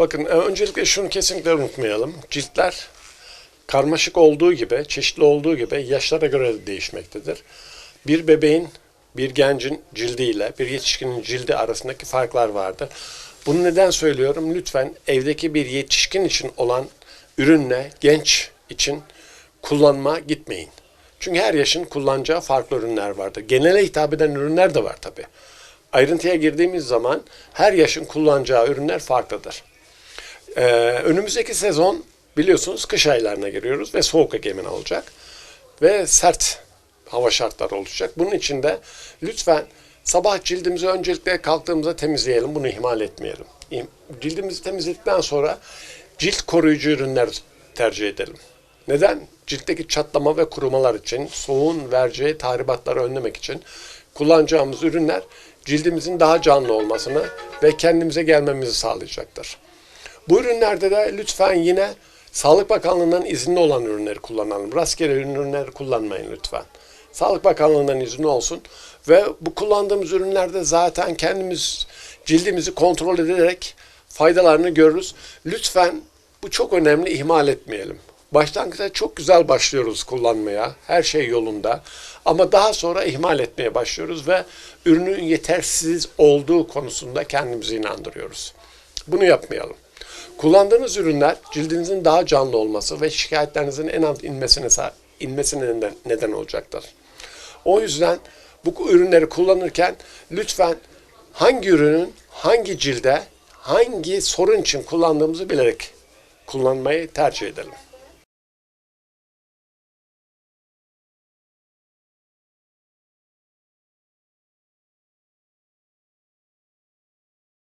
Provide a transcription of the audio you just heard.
Bakın e, öncelikle şunu kesinlikle unutmayalım. Ciltler karmaşık olduğu gibi, çeşitli olduğu gibi yaşlara göre de değişmektedir. Bir bebeğin, bir gencin cildiyle bir yetişkinin cildi arasındaki farklar vardır. Bunu neden söylüyorum? Lütfen evdeki bir yetişkin için olan ürünle genç için kullanma gitmeyin. Çünkü her yaşın kullanacağı farklı ürünler vardır. Genele hitap eden ürünler de var tabii. Ayrıntıya girdiğimiz zaman her yaşın kullanacağı ürünler farklıdır. Ee, önümüzdeki sezon biliyorsunuz kış aylarına giriyoruz ve soğuk egemen olacak. Ve sert hava şartları olacak. Bunun için de lütfen sabah cildimizi öncelikle kalktığımızda temizleyelim. Bunu ihmal etmeyelim. İm- Cildimizi temizledikten sonra cilt koruyucu ürünler tercih edelim. Neden? Ciltteki çatlama ve kurumalar için, soğuğun vereceği tahribatları önlemek için kullanacağımız ürünler cildimizin daha canlı olmasını ve kendimize gelmemizi sağlayacaktır. Bu ürünlerde de lütfen yine Sağlık Bakanlığı'ndan izinli olan ürünleri kullanalım. Rastgele ürünleri kullanmayın lütfen. Sağlık Bakanlığı'ndan izni olsun ve bu kullandığımız ürünlerde zaten kendimiz cildimizi kontrol ederek faydalarını görürüz. Lütfen bu çok önemli ihmal etmeyelim. Başlangıçta çok güzel başlıyoruz kullanmaya. Her şey yolunda. Ama daha sonra ihmal etmeye başlıyoruz ve ürünün yetersiz olduğu konusunda kendimizi inandırıyoruz. Bunu yapmayalım. Kullandığınız ürünler cildinizin daha canlı olması ve şikayetlerinizin en alt inmesine, inmesine neden olacaktır. O yüzden bu ürünleri kullanırken lütfen hangi ürünün hangi cilde, hangi sorun için kullandığımızı bilerek kullanmayı tercih edelim.